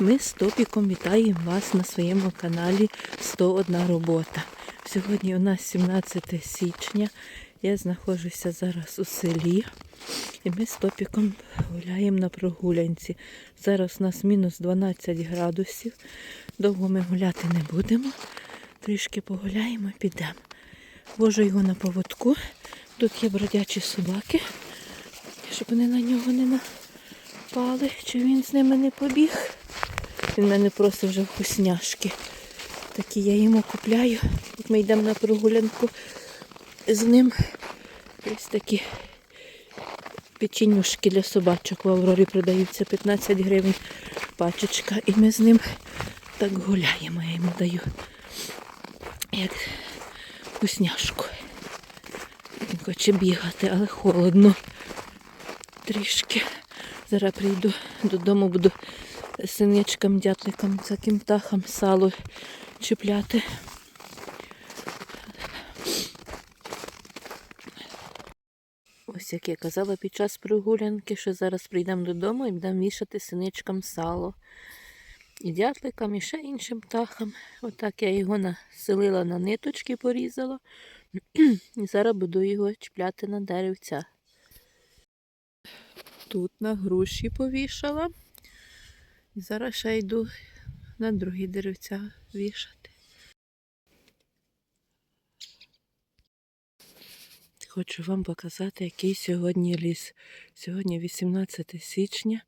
Ми з Топіком вітаємо вас на своєму каналі 101 робота. Сьогодні у нас 17 січня. Я знаходжуся зараз у селі. І ми з Топіком гуляємо на прогулянці. Зараз у нас мінус 12 градусів. Довго ми гуляти не будемо. Трішки погуляємо і підемо. Вожу його на поводку. Тут є бродячі собаки, щоб вони на нього не напали, чи він з ними не побіг. Він мене просить вже вкусняшки. Такі я йому купляю. Як ми йдемо на прогулянку з ним. Ось такі печенюшки для собачок в Аврорі продаються 15 гривень пачечка. І ми з ним так гуляємо. Я йому даю як вкусняшку. Він хоче бігати, але холодно. Трішки. Зараз прийду додому, буду синичкам, дятликам, всяким птахам сало чіпляти. Ось як я казала під час прогулянки, що зараз прийдемо додому і будемо вішати синичкам сало. І дятликам, і ще іншим птахам. Отак я його населила на ниточки, порізала. І зараз буду його чіпляти на деревця. Тут на груші повішала. І зараз ще йду на другі деревця вішати. Хочу вам показати, який сьогодні ліс. Сьогодні 18 січня.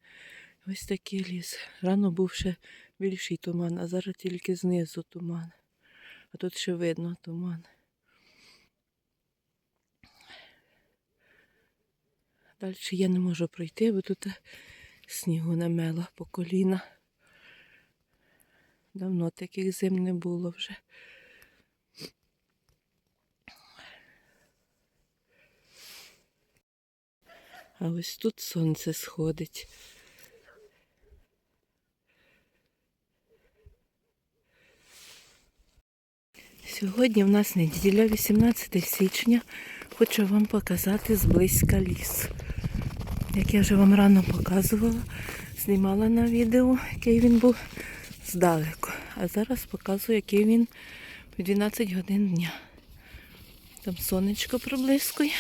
Ось такий ліс. Рано був ще більший туман, а зараз тільки знизу туман. А тут ще видно туман. Далі я не можу пройти, бо тут снігу намело по коліна. Давно таких зим не було вже. А ось тут сонце сходить. Сьогодні в нас неділя, 18 січня. Хочу вам показати зблизька ліс. Як я вже вам рано показувала, знімала на відео, який він був здалеку. А зараз показую, який він в 12 годин дня. Там сонечко проблискує.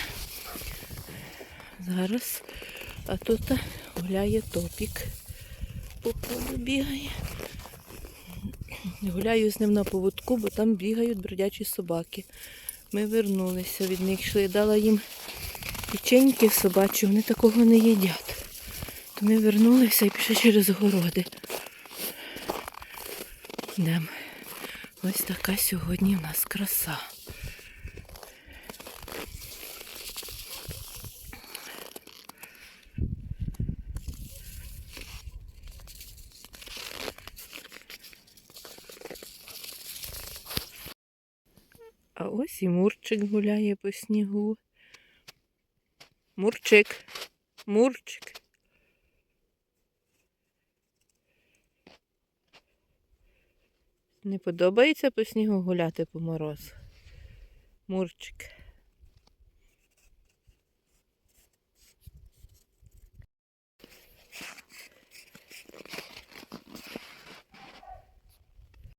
Зараз. А тут гуляє топік. По полю бігає. Гуляю з ним на поводку, бо там бігають бродячі собаки. Ми вернулися від них, йшли, дала їм печеньки собачі, вони такого не їдять. То ми вернулися і пішли через городи. Йдемо. Ось така сьогодні у нас краса. А ось і Мурчик гуляє по снігу. Мурчик. Мурчик. Не подобається по снігу гуляти по морозу? Мурчик.